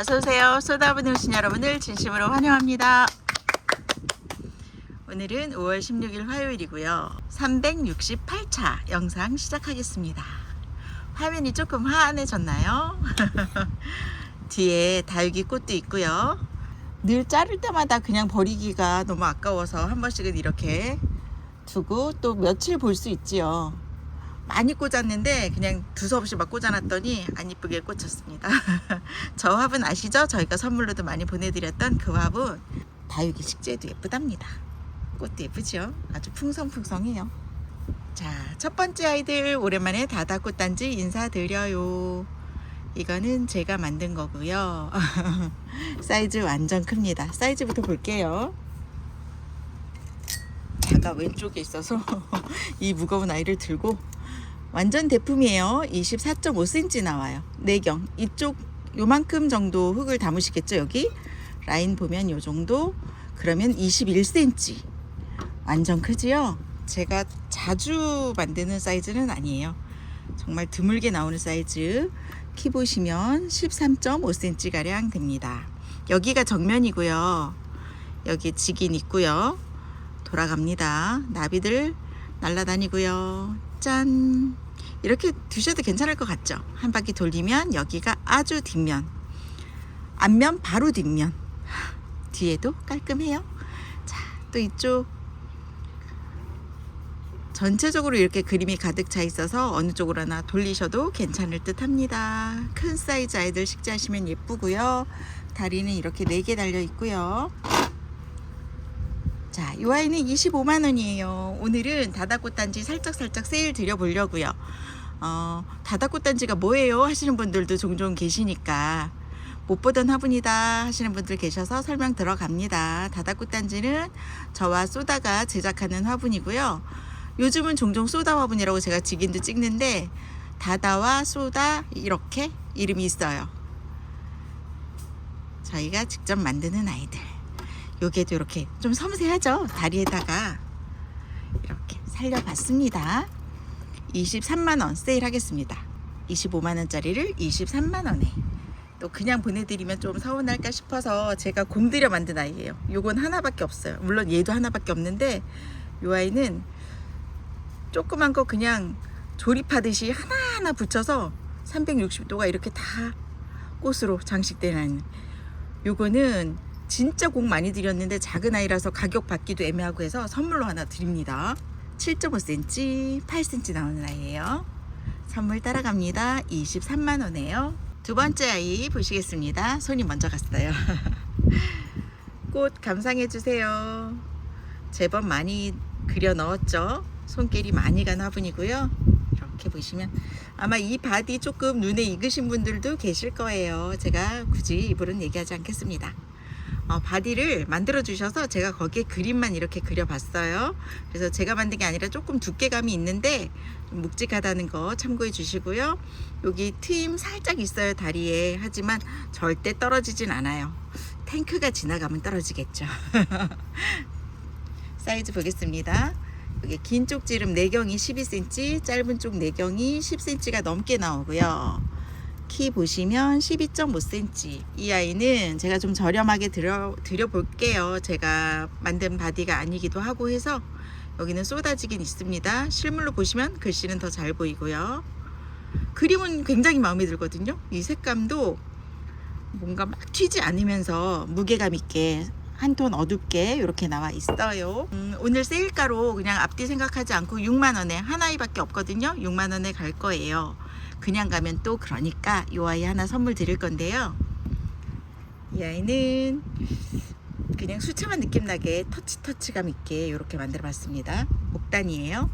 어서오세요. 쏟아부는 오신 여러분을 진심으로 환영합니다. 오늘은 5월 16일 화요일이고요. 368차 영상 시작하겠습니다. 화면이 조금 환해졌나요? 뒤에 다육이 꽃도 있고요. 늘 자를 때마다 그냥 버리기가 너무 아까워서 한 번씩은 이렇게 두고 또 며칠 볼 수 있지요. 많이 꽂았는데 그냥 두서없이 막 꽂아놨더니 안 이쁘게 꽂혔습니다. 저 화분 아시죠? 저희가 선물로도 많이 보내드렸던 그 화분 다육이 식재도 예쁘답니다. 꽃도 예쁘죠? 아주 풍성풍성해요. 자, 첫 번째 아이들 오랜만에 다다꽃단지 인사드려요. 이거는 제가 만든 거고요. 사이즈 완전 큽니다. 사이즈부터 볼게요. 자가 왼쪽에 있어서 이 무거운 아이를 들고 완전 대품이에요. 24.5cm 나와요. 내경 이쪽 요만큼 정도 흙을 담으시겠죠 여기 라인 보면 요 정도 그러면 21cm 완전 크지요. 제가 자주 만드는 사이즈는 아니에요. 정말 드물게 나오는 사이즈 키 보시면 13.5cm 가량 됩니다. 여기가 정면이고요. 여기 직인 있고요. 돌아갑니다. 나비들 날아다니고요. 짠! 이렇게 두셔도 괜찮을 것 같죠? 한 바퀴 돌리면 여기가 아주 뒷면. 앞면 바로 뒷면. 뒤에도 깔끔해요. 자, 또 이쪽 전체적으로 이렇게 그림이 가득 차 있어서 어느 쪽으로 하나 돌리셔도 괜찮을 듯 합니다. 큰 사이즈 아이들 식재하시면 예쁘고요. 다리는 이렇게 4개 달려 있고요. 자, 이 아이는 25만 원이에요. 오늘은 다다꽃 단지 살짝살짝 세일 드려보려고요. 어, 다다꽃 단지가 뭐예요? 하시는 분들도 종종 계시니까 못 보던 화분이다 하시는 분들 계셔서 설명 들어갑니다. 다다꽃 단지는 저와 쏘다가 제작하는 화분이고요. 요즘은 종종 쏘다 화분이라고 제가 직인도 찍는데 다다와 쏘다 이렇게 이름이 있어요. 저희가 직접 만드는 아이들. 요게도 이렇게 좀 섬세하죠? 다리에다가 이렇게 살려봤습니다. 23만원 세일하겠습니다. 25만원짜리를 23만원에. 또 그냥 보내드리면 좀 서운할까 싶어서 제가 공들여 만든 아이예요. 요건 하나밖에 없어요. 물론 얘도 하나밖에 없는데 요 아이는 조그만 거 그냥 조립하듯이 하나하나 붙여서 360도가 이렇게 다 꽃으로 장식되는 요거는 진짜 공 많이 드렸는데 작은 아이라서 가격 받기도 애매하고 해서 선물로 하나 드립니다. 7.5cm, 8cm 나오는 아이예요. 선물 따라갑니다. 23만 원에요. 두 번째 아이 보시겠습니다. 손이 먼저 갔어요. 꽃 감상해 주세요. 제법 많이 그려 넣었죠. 손길이 많이 간 화분이고요. 이렇게 보시면 아마 이 바디 조금 눈에 익으신 분들도 계실 거예요. 제가 굳이 이불은 얘기하지 않겠습니다. 어, 바디를 만들어 주셔서 제가 거기에 그림만 이렇게 그려봤어요. 그래서 제가 만든 게 아니라 조금 두께감이 있는데 좀 묵직하다는 거 참고해 주시고요. 여기 트임 살짝 있어요 다리에 하지만 절대 떨어지진 않아요. 탱크가 지나가면 떨어지겠죠. 사이즈 보겠습니다. 여기 긴 쪽 지름 내경이 12cm, 짧은 쪽 내경이 10cm가 넘게 나오고요. 키 보시면 12.5cm. 이 아이는 제가 좀 저렴하게 드려, 드려 볼게요. 제가 만든 바디가 아니기도 하고 해서 여기는 쏟아지긴 있습니다. 실물로 보시면 글씨는 더 잘 보이고요. 그림은 굉장히 마음에 들거든요. 이 색감도 뭔가 막 튀지 않으면서 무게감 있게 한 톤 어둡게 이렇게 나와 있어요. 음, 오늘 세일가로 그냥 앞뒤 생각하지 않고 6만 원에 한 아이밖에 없거든요. 6만 원에 갈 거예요. 그냥 가면 또 그러니까 이 아이 하나 선물 드릴 건데요. 이 아이는 그냥 수채화 느낌 나게 터치 터치감 있게 이렇게 만들어 봤습니다. 옥단이에요.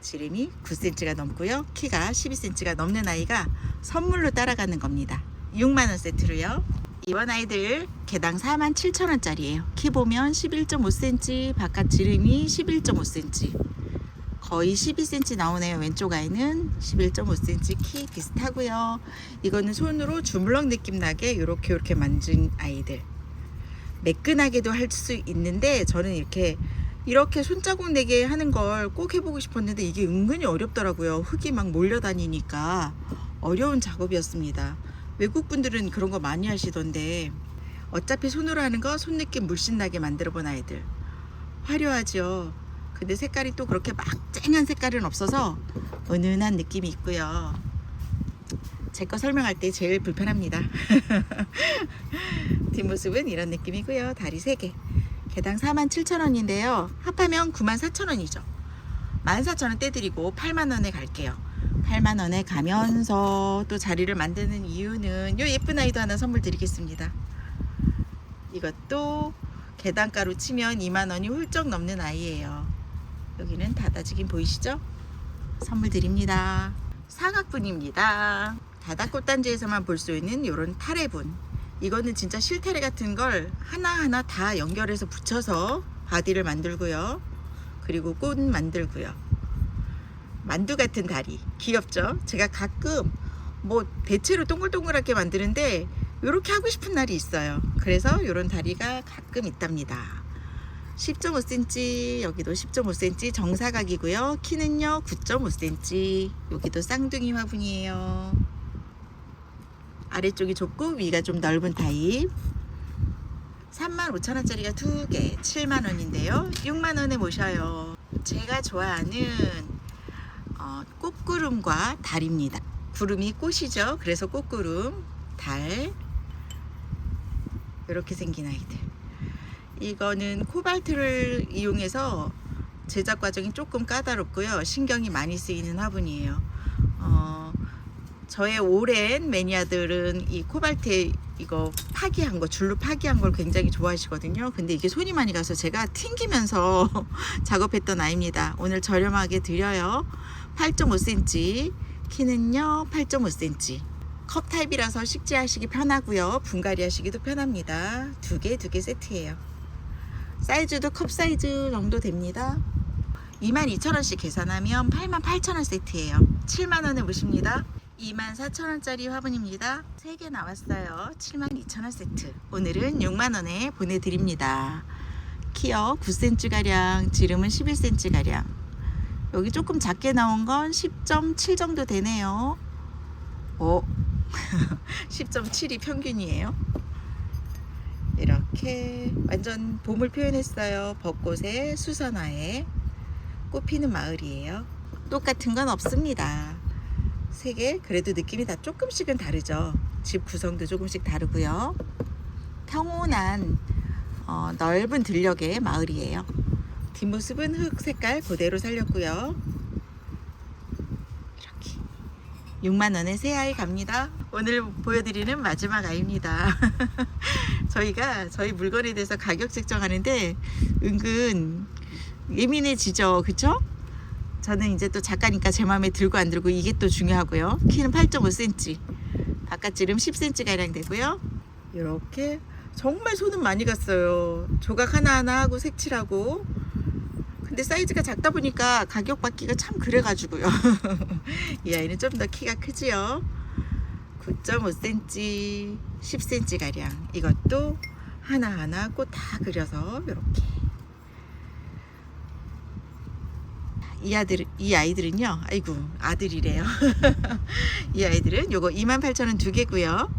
지름이 9cm가 넘고요. 키가 12cm가 넘는 아이가 선물로 따라가는 겁니다. 6만 원 세트로요. 이번 아이들 개당 4만 7천 원짜리예요. 키 보면 11.5cm, 바깥 지름이 11.5cm. 거의 12cm 나오네요. 왼쪽 아이는 11.5cm 키 비슷하고요. 이거는 손으로 주물럭 느낌 나게 이렇게 이렇게 만진 아이들. 매끈하게도 할 수 있는데 저는 이렇게 이렇게 손자국 내게 하는 걸 꼭 해보고 싶었는데 이게 은근히 어렵더라고요. 흙이 막 몰려다니니까 어려운 작업이었습니다. 외국 분들은 그런 거 많이 하시던데 어차피 손으로 하는 거 손 느낌 물씬 나게 만들어 본 아이들 화려하죠. 근데 색깔이 또 그렇게 막 쨍한 색깔은 없어서 은은한 느낌이 있고요. 제 거 설명할 때 제일 불편합니다. 뒷모습은 이런 느낌이고요. 다리 3개. 개당 47,000원인데요. 합하면 94,000원이죠. 14,000원 떼드리고 8만원에 갈게요. 8만원에 가면서 또 자리를 만드는 이유는 요 예쁜 아이도 하나 선물 드리겠습니다. 이것도 계단가로 치면 2만원이 훌쩍 넘는 아이예요. 여기는 닫아지긴 보이시죠? 선물 드립니다. 사각분입니다. 다다꽃단지에서만 볼 수 있는 이런 타레분. 이거는 진짜 실타래 같은 걸 하나하나 다 연결해서 붙여서 바디를 만들고요. 그리고 꽃 만들고요. 만두 같은 다리. 귀엽죠? 제가 가끔 뭐 대체로 동글동글하게 만드는데 이렇게 하고 싶은 날이 있어요. 그래서 이런 다리가 가끔 있답니다. 10.5cm, 여기도 10.5cm 정사각이고요. 키는요 9.5cm. 여기도 쌍둥이 화분이에요. 아래쪽이 좁고 위가 좀 넓은 타입. 35,000원짜리가 두 개, 7만원인데요. 6만원에 모셔요. 제가 좋아하는 어, 꽃구름과 달입니다. 구름이 꽃이죠. 그래서 꽃구름, 달. 이렇게 생긴 아이들. 이거는 코발트를 이용해서 제작 과정이 조금 까다롭고요. 신경이 많이 쓰이는 화분이에요. 어, 저의 오랜 매니아들은 이 코발트에 이거 파기한 거, 줄로 파기한 걸 굉장히 좋아하시거든요. 근데 이게 손이 많이 가서 제가 튕기면서 작업했던 아이입니다. 오늘 저렴하게 드려요. 8.5cm, 키는요 8.5cm. 컵 타입이라서 식재하시기 편하고요. 분갈이 하시기도 편합니다. 두 개, 두 개 세트예요. 사이즈도 컵 사이즈 정도 됩니다. 22,000원씩 계산하면 88,000원 세트예요. 7만원에 모십니다. 24,000원짜리 화분입니다. 3개 나왔어요. 72,000원 세트. 오늘은 6만원에 보내드립니다. 키어 9cm가량, 지름은 11cm가량. 여기 조금 작게 나온 건 10.7 정도 되네요. 오, 10.7이 평균이에요. 이렇게 완전 봄을 표현했어요. 벚꽃에 수선화에 꽃 피는 마을이에요. 똑같은 건 없습니다. 세 개, 그래도 느낌이 다 조금씩은 다르죠. 집 구성도 조금씩 다르고요. 평온한 어, 넓은 들녘의 마을이에요. 뒷모습은 흙 색깔 그대로 살렸고요. 이렇게 6만 원에 새 아이 갑니다. 오늘 보여드리는 마지막 아이입니다. 저희가 저희 물건에 대해서 가격 책정하는데 은근 예민해지죠, 그쵸? 저는 이제 또 작가니까 제 마음에 들고 안 들고 이게 또 중요하고요. 키는 8.5cm, 바깥지름 10cm 가량 되고요. 이렇게 정말 손은 많이 갔어요. 조각 하나하나 하고 색칠하고. 근데 사이즈가 작다 보니까 가격 받기가 참 그래가지고요. 이 아이는 좀 더 키가 크지요. 9.5cm, 10cm 가량. 이것도 하나하나 꽃 다 그려서 이렇게. 이 아들, 이 아이들은요. 아이고 아들이래요. 이 아이들은 요거 28,000원 두 개고요.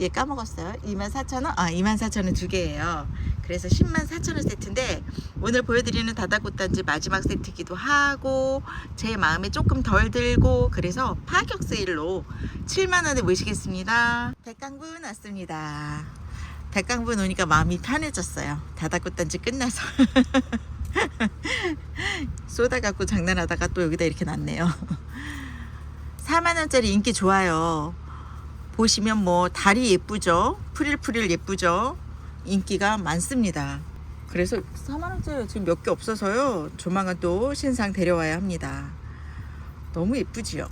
얘 까먹었어요. 24,000원? 아, 24,000원 두 개예요. 그래서 104,000원 세트인데 오늘 보여드리는 다다꽃단지 마지막 세트기도 하고 제 마음에 조금 덜 들고 그래서 파격 세일로 7만 원에 모시겠습니다. 백강분 왔습니다. 백강분 오니까 마음이 편해졌어요. 다다꽃단지 끝나서 쏟아 갖고 장난하다가 또 여기다 이렇게 놨네요. 4만 원짜리 인기 좋아요. 보시면 뭐 달이 예쁘죠? 프릴프릴 예쁘죠? 인기가 많습니다. 그래서 4만원짜리 지금 몇 개 없어서요. 조만간 또 신상 데려와야 합니다. 너무 예쁘지요?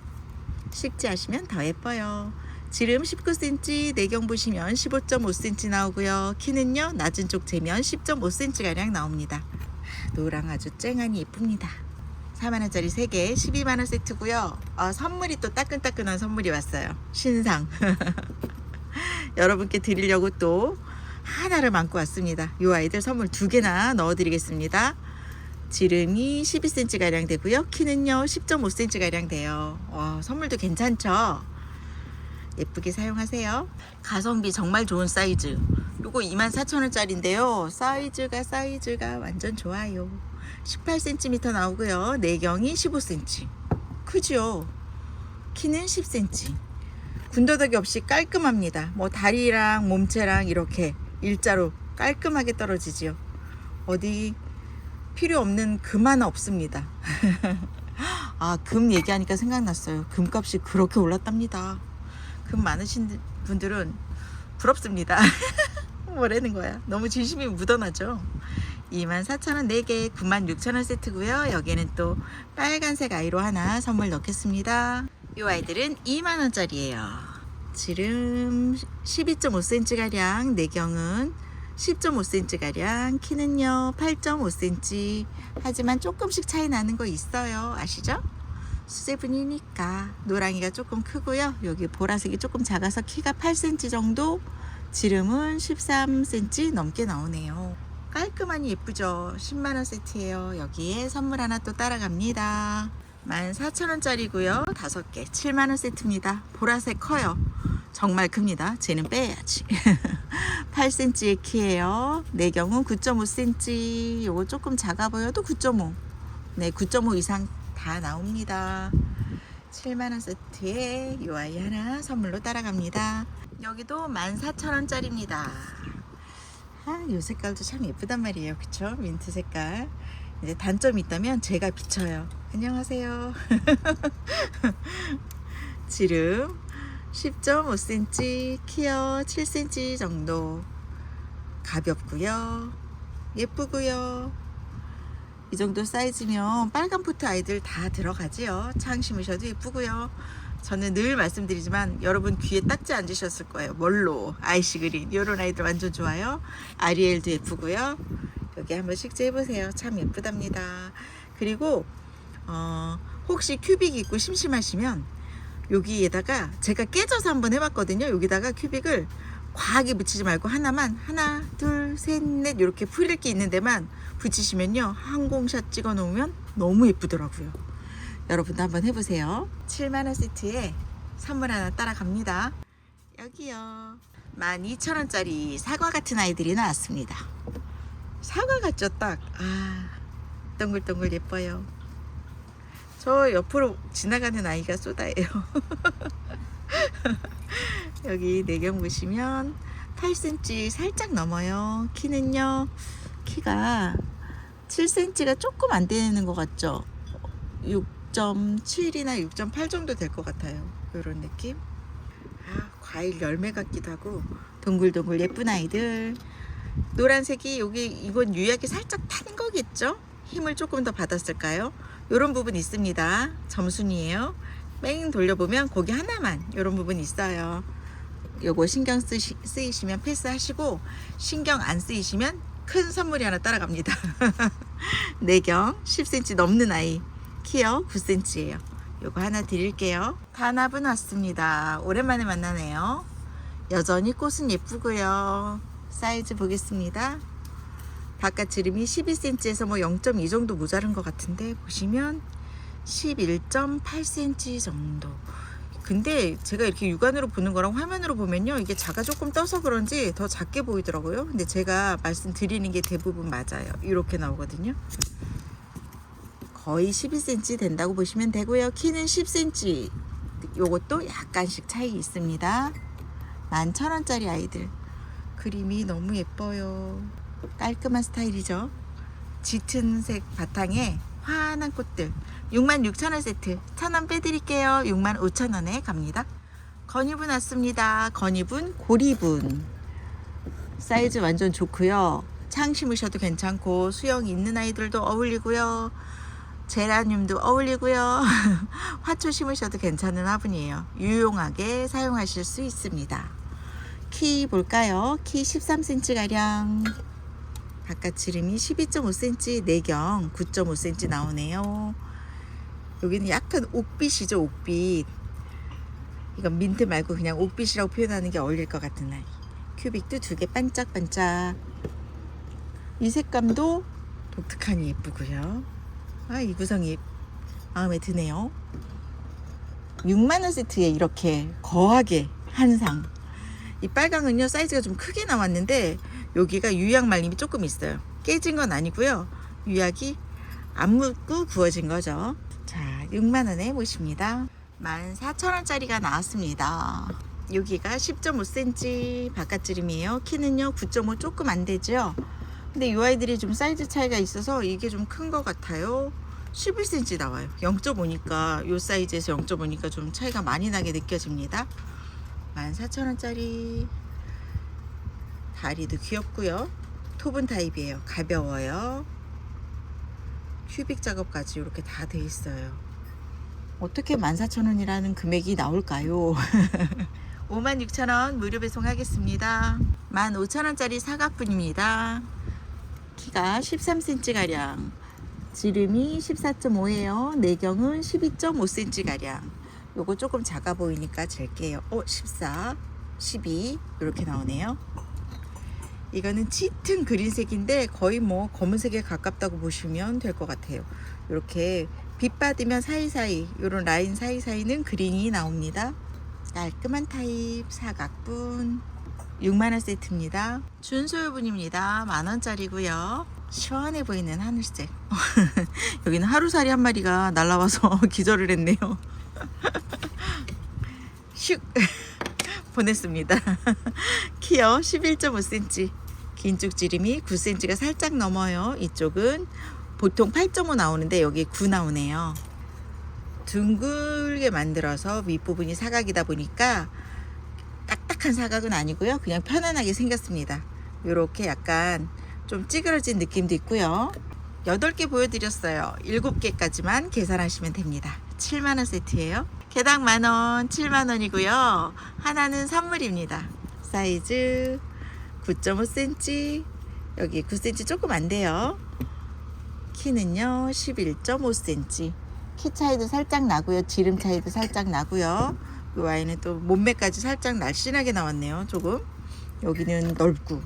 식재하시면 더 예뻐요. 지름 19cm, 내경 보시면 15.5cm 나오고요. 키는요, 낮은 쪽 재면 10.5cm가량 나옵니다. 노랑 아주 쨍하니 예쁩니다. 4만원짜리 3개 12만원 세트고요. 아, 선물이 또 따끈따끈한 선물이 왔어요. 신상. 여러분께 드리려고 또 하나를 안고 왔습니다. 이 아이들 선물 두 개나 넣어드리겠습니다. 지름이 12cm가량 되고요. 키는요 10.5cm가량 돼요. 와, 선물도 괜찮죠? 예쁘게 사용하세요. 가성비 정말 좋은 사이즈. 요거 24,000원짜리인데요. 사이즈가 사이즈가 완전 좋아요. 18cm 나오고요. 내경이 15cm. 크죠? 키는 10cm. 군더더기 없이 깔끔합니다. 뭐 다리랑 몸체랑 이렇게 일자로 깔끔하게 떨어지지요. 어디 필요 없는 금 하나 없습니다. 아, 금 얘기하니까 생각났어요. 금값이 그렇게 올랐답니다. 금 많으신 분들은 부럽습니다. 뭐라는 거야. 너무 진심이 묻어나죠. 24,000원 4개, 96,000원 세트고요. 여기는 또 빨간색 아이로 하나 선물 넣겠습니다. 이 아이들은 2만원짜리예요. 지름 12.5cm가량, 내경은 10.5cm가량, 키는요 8.5cm. 하지만 조금씩 차이 나는 거 있어요. 아시죠? 수제분이니까 노랑이가 조금 크고요. 여기 보라색이 조금 작아서 키가 8cm 정도, 지름은 13cm 넘게 나오네요. 깔끔하니 예쁘죠? 10만원 세트예요. 여기에 선물 하나 또 따라갑니다. 14,000원짜리고요. 5개 7만원 세트입니다. 보라색 커요. 정말 큽니다. 쟤는 빼야지. 8cm의 키예요. 내 경우 9.5cm. 요거 조금 작아 보여도 9.5. 네, 9.5 이상 다 나옵니다. 7만원 세트에 요 아이 하나 선물로 따라갑니다. 여기도 14,000원짜리입니다. 아, 요 색깔도 참 예쁘단 말이에요. 그쵸? 민트 색깔. 이제 단점이 있다면 제가 비쳐요. 안녕하세요. 지름 10.5cm, 키어 7cm 정도. 가볍고요. 예쁘고요. 이 정도 사이즈면 빨간 포트 아이들 다 들어가지요. 창 심으셔도 예쁘고요. 저는 늘 말씀드리지만 여러분 귀에 딱지 앉으셨을 거예요. 멀로, 아이시 그린 이런 아이들 완전 좋아요. 아리엘도 예쁘고요. 여기 한번 식재 해보세요. 참 예쁘답니다. 그리고 어, 혹시 큐빅 입고 심심하시면 여기에다가 제가 깨져서 한번 해봤거든요. 여기다가 큐빅을 과하게 붙이지 말고 하나만 하나 둘 셋 넷 이렇게 풀릴 게 있는 데만 붙이시면요 항공샷 찍어 놓으면 너무 예쁘더라고요 여러분도 한번 해보세요 7만 원 세트에 선물 하나 따라갑니다 여기요 12,000원짜리 사과 같은 아이들이 나왔습니다 사과 같죠 딱 아, 동글동글 예뻐요 저 옆으로 지나가는 아이가 쏘다예요 여기 내경 보시면 8cm 살짝 넘어요. 키는요, 키가 7cm가 조금 안 되는 것 같죠? 6.7이나 6.8 정도 될 것 같아요. 이런 느낌. 아, 과일 열매 같기도 하고, 동글동글 예쁜 아이들. 노란색이 여기, 이건 유약이 살짝 탄 거겠죠? 힘을 조금 더 받았을까요? 이런 부분 있습니다. 점순이에요. 뺑 돌려보면 거기 하나만 이런 부분 있어요. 요거 신경 쓰시, 쓰이시면 패스하시고 신경 안 쓰이시면 큰 선물이 하나 따라갑니다. 내경 10cm 넘는 아이 키어 9cm예요. 요거 하나 드릴게요. 단합은 왔습니다. 오랜만에 만나네요. 여전히 꽃은 예쁘고요. 사이즈 보겠습니다. 바깥 지름이 12cm에서 뭐 0.2 정도 모자른 것 같은데 보시면 11.8cm 정도. 근데 제가 이렇게 육안으로 보는 거랑 화면으로 보면요. 이게 자가 조금 떠서 그런지 더 작게 보이더라고요. 근데 제가 말씀드리는 게 대부분 맞아요. 이렇게 나오거든요. 거의 12cm 된다고 보시면 되고요. 키는 10cm. 요것도 약간씩 차이 있습니다. 11,000원짜리 아이들. 그림이 너무 예뻐요. 깔끔한 스타일이죠. 짙은 색 바탕에 환한 꽃들. 66,000원 세트. 1,000원 빼드릴게요. 65,000원에 갑니다. 건이분 왔습니다. 건이분 고리분. 사이즈 완전 좋고요. 창 심으셔도 괜찮고 수영 있는 아이들도 어울리고요. 제라늄도 어울리고요. 화초 심으셔도 괜찮은 화분이에요. 유용하게 사용하실 수 있습니다 키 볼까요 키 13cm가량 바깥 지름이 12.5cm, 내경 9.5cm 나오네요. 여기는 약간 옥빛이죠, 옥빛. 이건 민트 말고 그냥 옥빛이라고 표현하는 게 어울릴 것 같은 날. 큐빅도 두 개 반짝반짝. 이 색감도 독특하니 예쁘고요. 아, 이 구성이 마음에 드네요. 6만원 세트에 이렇게 거하게 한상. 이 빨강은요 사이즈가 좀 크게 나왔는데 여기가 유약 말림이 조금 있어요. 깨진 건 아니고요. 유약이 안 묻고 구워진 거죠. 자, 6만 원에 모십니다. 14,000원짜리가 나왔습니다. 여기가 10.5cm 바깥지름이에요. 키는요 9.5 조금 안 되죠. 근데 이 아이들이 좀 사이즈 차이가 있어서 이게 좀 큰 것 같아요. 11cm 나와요. 0.5니까 이 사이즈에서 0.5니까 좀 차이가 많이 나게 느껴집니다. 14,000원짜리 다리도 귀엽고요. 톱은 타입이에요. 가벼워요. 큐빅 작업까지 이렇게 다 돼 있어요. 어떻게 14,000원이라는 금액이 나올까요? 56,000원 무료 배송하겠습니다. 15,000원짜리 사각분입니다. 키가 13cm가량. 지름이 14.5예요. 내경은 12.5cm가량. 요거 조금 작아 보이니까 잴게요. 어, 14, 12 이렇게 나오네요. 이거는 짙은 그린색인데 거의 뭐 검은색에 가깝다고 보시면 될 것 같아요. 이렇게 빛 받으면 사이사이 이런 라인 사이사이는 그린이 나옵니다. 깔끔한 타입 사각분 6만원 세트입니다. 준소유분입니다. 만원짜리고요. 시원해 보이는 하늘색. 여기는 하루살이 한 마리가 날라와서 기절을 했네요. 슉 보냈습니다. 키요 11.5cm. 긴 쪽 지름이 9cm가 살짝 넘어요. 이쪽은 보통 8.5 나오는데 여기 9 나오네요. 둥글게 만들어서 윗부분이 사각이다 보니까 딱딱한 사각은 아니고요. 그냥 편안하게 생겼습니다. 이렇게 약간 좀 찌그러진 느낌도 있고요. 8개 보여드렸어요. 7개까지만 계산하시면 됩니다. 7만원 세트예요. 개당 만원, 7만원이고요. 하나는 선물입니다. 사이즈 9.5cm, 여기 9cm 조금 안 돼요. 키는요, 11.5cm. 키 차이도 살짝 나고요. 지름 차이도 살짝 나고요. 이 아이는 또 몸매까지 살짝 날씬하게 나왔네요. 조금. 여기는 넓고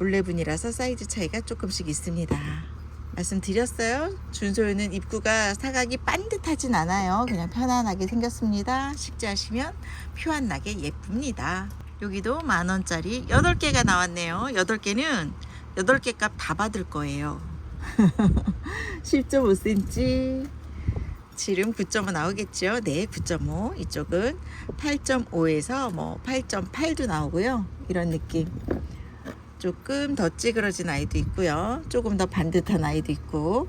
올레분이라서 사이즈 차이가 조금씩 있습니다. 말씀드렸어요. 준소유는 입구가 사각이 반듯하진 않아요. 그냥 편안하게 생겼습니다. 식재하시면 표안 나게 예쁩니다. 여기도 만 원짜리 8개가 나왔네요. 8개는 8개 값 다 받을 거예요. 10.5cm 지름 9.5 나오겠죠? 네, 9.5. 이쪽은 8.5에서 뭐 8.8도 나오고요. 이런 느낌. 조금 더 찌그러진 아이도 있고요. 조금 더 반듯한 아이도 있고.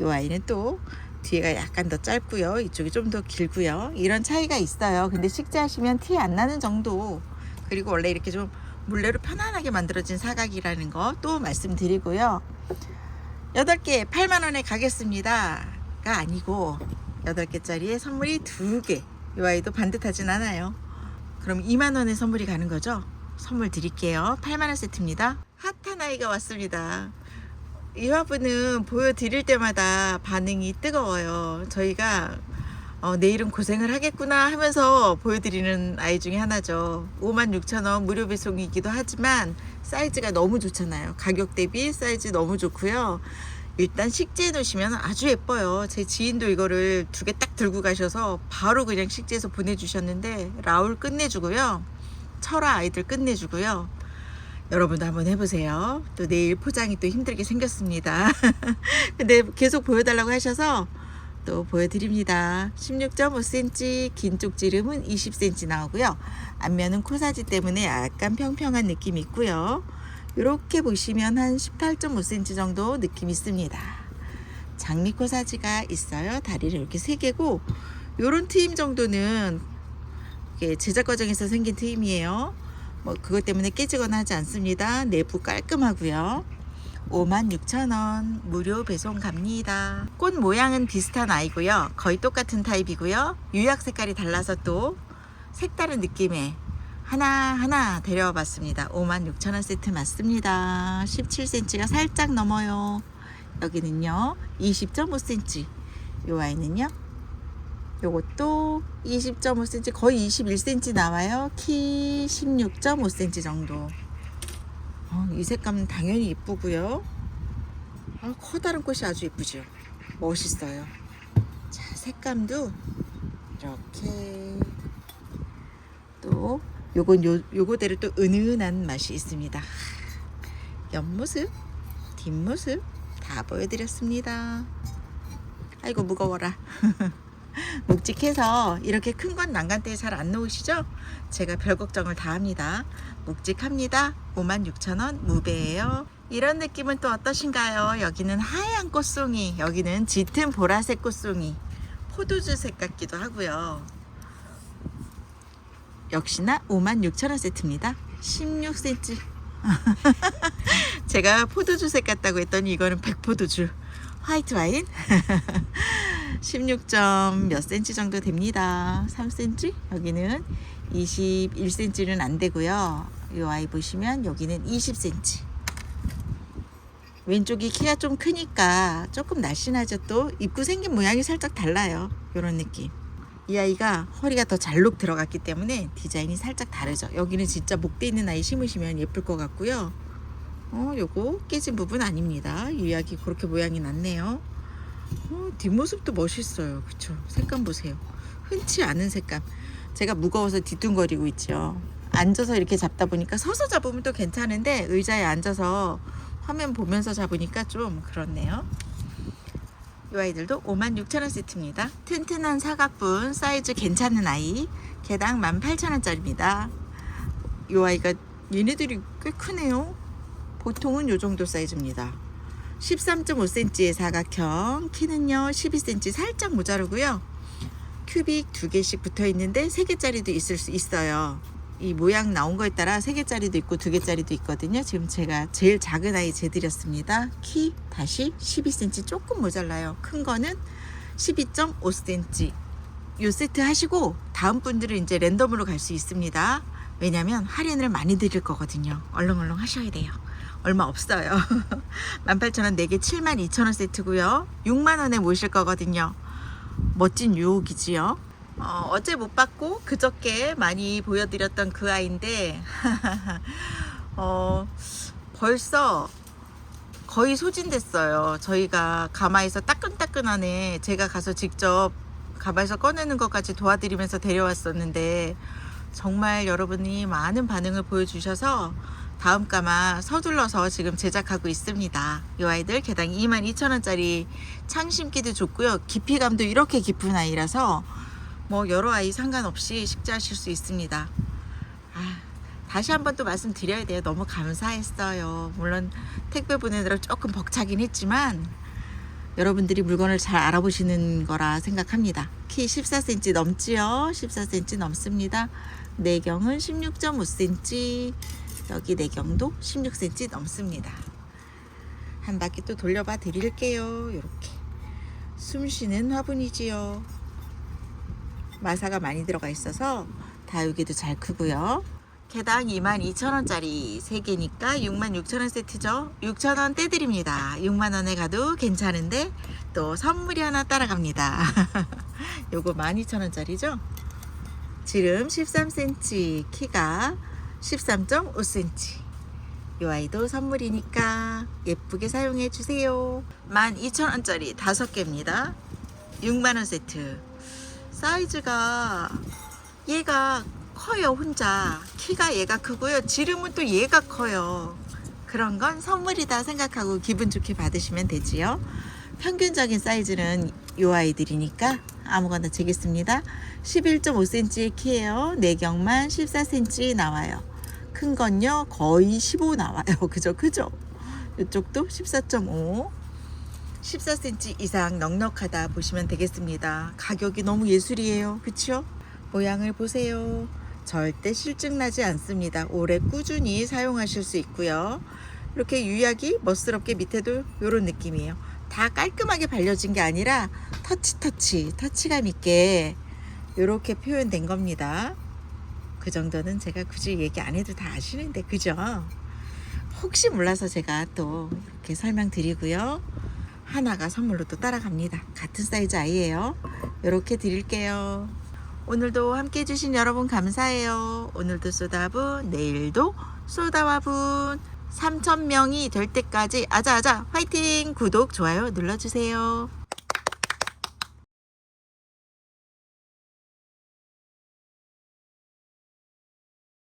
이 아이는 또 뒤에가 약간 더 짧고요. 이쪽이 좀 더 길고요. 이런 차이가 있어요. 근데 식재하시면 티 안 나는 정도. 그리고 원래 이렇게 좀 물레로 편안하게 만들어진 사각이라는 거 또 말씀드리고요. 8개 8만 원에 가겠습니다. 가 아니고 8개짜리에 선물이 2개. 이 아이도 반듯하진 않아요. 그럼 2만 원에 선물이 가는 거죠? 선물 드릴게요. 8만 원 세트입니다. 핫한 아이가 왔습니다. 이 화분은 보여드릴 때마다 반응이 뜨거워요. 저희가 어, 내일은 고생을 하겠구나 하면서 보여드리는 아이 중에 하나죠. 56,000원 무료 배송이기도 하지만 사이즈가 너무 좋잖아요. 가격 대비 사이즈 너무 좋고요. 일단 식재해 놓으시면 아주 예뻐요. 제 지인도 이거를 두 개 딱 들고 가셔서 바로 그냥 식재해서 보내주셨는데 라울 끝내주고요. 철아 아이들 끝내주고요. 여러분도 한번 해보세요. 또 내일 포장이 또 힘들게 생겼습니다. 근데 계속 보여달라고 하셔서 또 보여드립니다. 16.5cm 긴 쪽 지름은 20cm 나오고요. 앞면은 코사지 때문에 약간 평평한 느낌이 있고요. 이렇게 보시면 한 18.5cm 정도 느낌 있습니다. 장미 코사지가 있어요. 다리를 이렇게 세 개고 요런 트임 정도는 이게 제작 과정에서 생긴 트임이에요. 뭐 그것 때문에 깨지거나 하지 않습니다. 내부 깔끔하고요. 56,000원 무료 배송 갑니다. 꽃 모양은 비슷한 아이고요. 거의 똑같은 타입이고요. 유약 색깔이 달라서 또 색다른 느낌의 하나하나 데려와 봤습니다. 56,000원 세트 맞습니다. 17cm가 살짝 넘어요. 여기는요. 20.5cm. 요 아이는요. 요것도 20.5cm 거의 21cm 나와요. 키 16.5cm 정도. 어, 이 색감은 당연히 이쁘고요. 아, 커다란 꽃이 아주 이쁘죠. 멋있어요. 자, 색감도 이렇게 또 요건 요, 요거대로 또 은은한 맛이 있습니다. 옆모습, 뒷모습 다 보여드렸습니다. 아이고 무거워라. 묵직해서 이렇게 큰 건 난간대에 잘 안 놓으시죠? 제가 별 걱정을 다 합니다. 묵직합니다. 56,000원 무배예요. 이런 느낌은 또 어떠신가요? 여기는 하얀 꽃송이, 여기는 짙은 보라색 꽃송이, 포도주색 같기도 하고요. 역시나 56,000원 세트입니다. 16cm. 제가 포도주색 같다고 했더니 이거는 백포도주. 화이트 와인. 16점 몇 cm 정도 됩니다. 3cm? 여기는 21cm는 안 되고요. 이 아이 보시면 여기는 20cm. 왼쪽이 키가 좀 크니까 조금 날씬하죠 또 입구 생긴 모양이 살짝 달라요. 이런 느낌. 이 아이가 허리가 더 잘록 들어갔기 때문에 디자인이 살짝 다르죠. 여기는 진짜 목대 있는 아이 심으시면 예쁠 것 같고요. 어, 요거 깨진 부분 아닙니다. 유약이 그렇게 모양이 났네요. 어, 뒷모습도 멋있어요. 그쵸? 색감 보세요. 흔치 않은 색감. 제가 무거워서 뒤뚱거리고 있죠. 앉아서 이렇게 잡다 보니까 서서 잡으면 또 괜찮은데 의자에 앉아서 화면 보면서 잡으니까 좀 그렇네요. 이 아이들도 56,000원 세트입니다. 튼튼한 사각분 사이즈 괜찮은 아이 개당 18,000원짜리입니다. 이 아이가 얘네들이 꽤 크네요. 보통은 이 정도 사이즈입니다. 13.5cm의 사각형, 키는요 12cm 살짝 모자르고요. 큐빅 두 개씩 붙어 있는데 세 개짜리도 있을 수 있어요. 이 모양 나온 거에 따라 세 개짜리도 있고 두 개짜리도 있거든요. 지금 제가 제일 작은 아이 재드렸습니다. 키 다시 12cm 조금 모자라요. 큰 거는 12.5cm. 요 세트 하시고 다음 분들은 이제 랜덤으로 갈 수 있습니다. 왜냐면 할인을 많이 드릴 거거든요. 얼렁얼렁 하셔야 돼요. 얼마 없어요. 18,000원 4개 72,000원 세트고요. 6만원에 모실 거거든요. 멋진 유혹이지요. 어, 어제 못 받고 그저께 많이 보여드렸던 그 아이인데 어, 벌써 거의 소진됐어요. 저희가 가마에서 따끈따끈하네. 제가 가서 직접 가마에서 꺼내는 것까지 도와드리면서 데려왔었는데 정말 여러분이 많은 반응을 보여주셔서 다음 가마 서둘러서 지금 제작하고 있습니다. 이 아이들 개당 22,000원짜리 창심기도 좋고요. 깊이감도 이렇게 깊은 아이라서 뭐 여러 아이 상관없이 식재하실 수 있습니다. 아, 다시 한번 또 말씀드려야 돼요. 너무 감사했어요. 물론 택배 보내느라 조금 벅차긴 했지만 여러분들이 물건을 잘 알아보시는 거라 생각합니다. 키 14cm 넘지요? 14cm 넘습니다. 내경은 16.5cm, 여기 내경도 16cm 넘습니다. 한 바퀴 또 돌려봐 드릴게요. 이렇게 숨 쉬는 화분이지요. 마사가 많이 들어가 있어서 다육이도 잘 크고요. 개당 22,000원짜리 3개니까 66,000원 세트죠. 6,000원 떼드립니다. 6만원에 가도 괜찮은데 또 선물이 하나 따라갑니다. 요거 12,000원짜리죠. 지름 13cm, 키가 13.5cm. 이 아이도 선물이니까 예쁘게 사용해 주세요. 12,000원짜리 5개입니다. 6만원 세트. 사이즈가 얘가 커요 혼자 키가 얘가 크고요 지름은 또 얘가 커요 그런 건 선물이다 생각하고 기분 좋게 받으시면 되지요 평균적인 사이즈는 요 아이들이니까 아무거나 되겠습니다 11.5cm의 키예요 내경만 14cm 나와요 큰 건요 거의 15 나와요 그죠 그죠 이쪽도 14.5 14cm 이상 넉넉하다 보시면 되겠습니다. 가격이 너무 예술이에요. 그쵸? 모양을 보세요. 절대 실증 나지 않습니다. 오래 꾸준히 사용하실 수 있고요. 이렇게 유약이 멋스럽게 밑에도 이런 느낌이에요. 다 깔끔하게 발려진 게 아니라 터치 터치 터치감 있게 이렇게 표현된 겁니다. 그 정도는 제가 굳이 얘기 안 해도 다 아시는데 그죠? 혹시 몰라서 제가 또 이렇게 설명드리고요. 하나가 선물로 또 따라갑니다. 같은 사이즈 아이예요. 이렇게 드릴게요. 오늘도 함께 해주신 여러분 감사해요. 오늘도 쏘다분, 내일도 쏘다와분. 3,000명이 될 때까지 아자아자 화이팅! 구독, 좋아요 눌러주세요.